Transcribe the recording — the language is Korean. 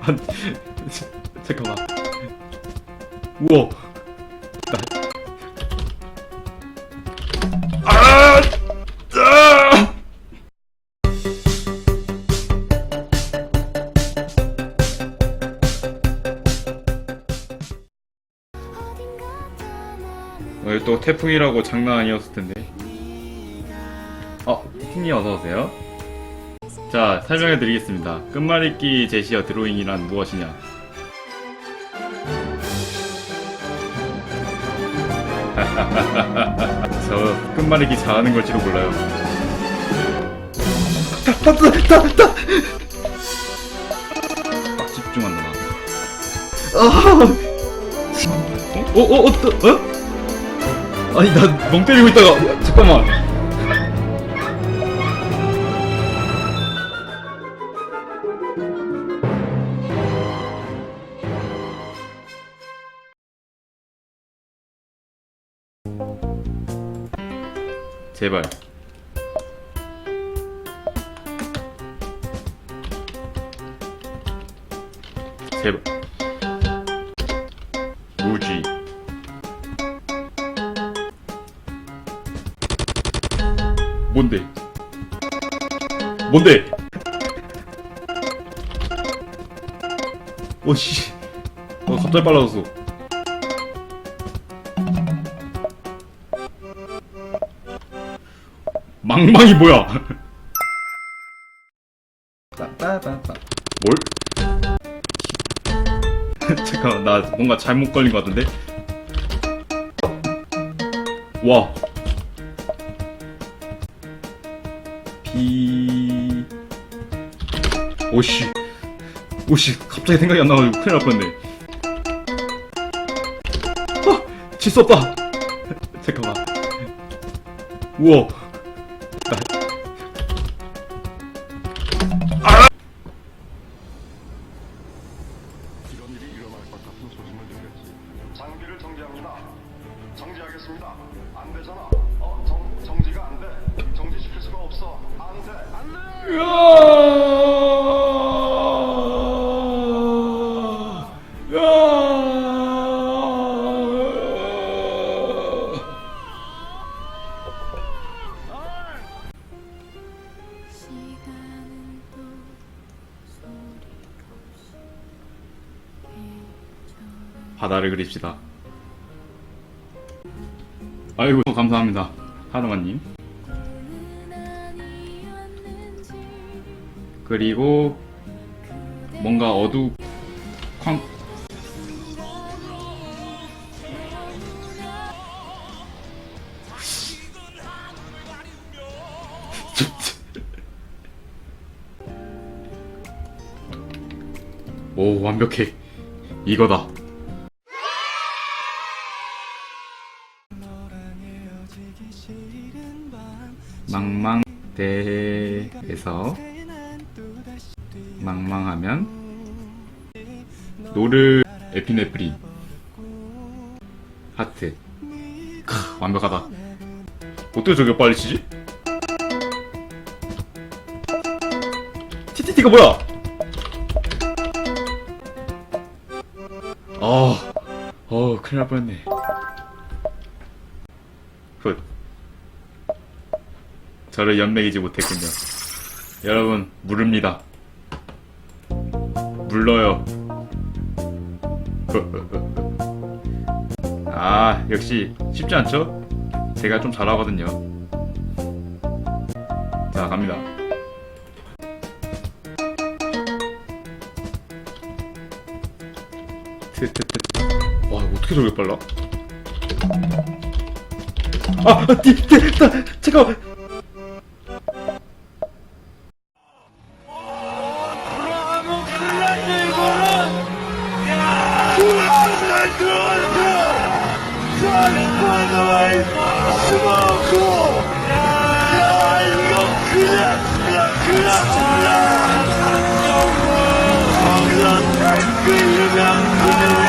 아니, 잠깐만. 우와. 나... 아! 아! 오늘 또 태풍이라고 장난 아니었을 텐데. 어, 티님 어서 오세요. 자, 설명해 드리겠습니다. 끝말잇기 제시어 드로잉이란 무엇이냐? 저 끝말잇기 잘하는 걸지도 몰라요. 딱 집중한다 나. 어? 어? 어? 어? 또- 어? 아니 나 멍 때리고 있다가 야, 잠깐만. 제발. 제발. 무지. 뭔데? 뭔데? 오씨. 어, 갑자기 빨라졌어. 망망이 뭐야? 뭘? 잠깐만 나 뭔가 잘못 걸린 것 같은데? 와 비... 오씨 오씨 갑자기 생각이 안 나가지고 큰일 날 뻔했네 아! 질수 없다 잠깐만 우와 이런 일이 일어날 것 같은 소식을 들렸지. 장비를 정지합니다. 정지하겠습니다. 안 되잖아. 어, 정, 정지가 안 돼. 바다를 그립시다. 아이고 감사합니다. 아니었는지 그리고 뭔가 어두 쾅 오 완벽해 이거다 망망대에서 망망하면 노르 에피네프린 하트 크, 완벽하다 어떻게 저게 빨리 치지? TTT가 뭐야? 어, 어, 큰일 날 뻔했네. 굿. 저를 연맥이지 못했군요. 여러분, 물릅니다. 물러요. 아, 역시 쉽지 않죠? 제가 좀 잘하거든요. 자, 갑니다. 와, 어떻게 저렇게 빨라? 아, 네, 네, 나, 잠깐. 그냥 그냥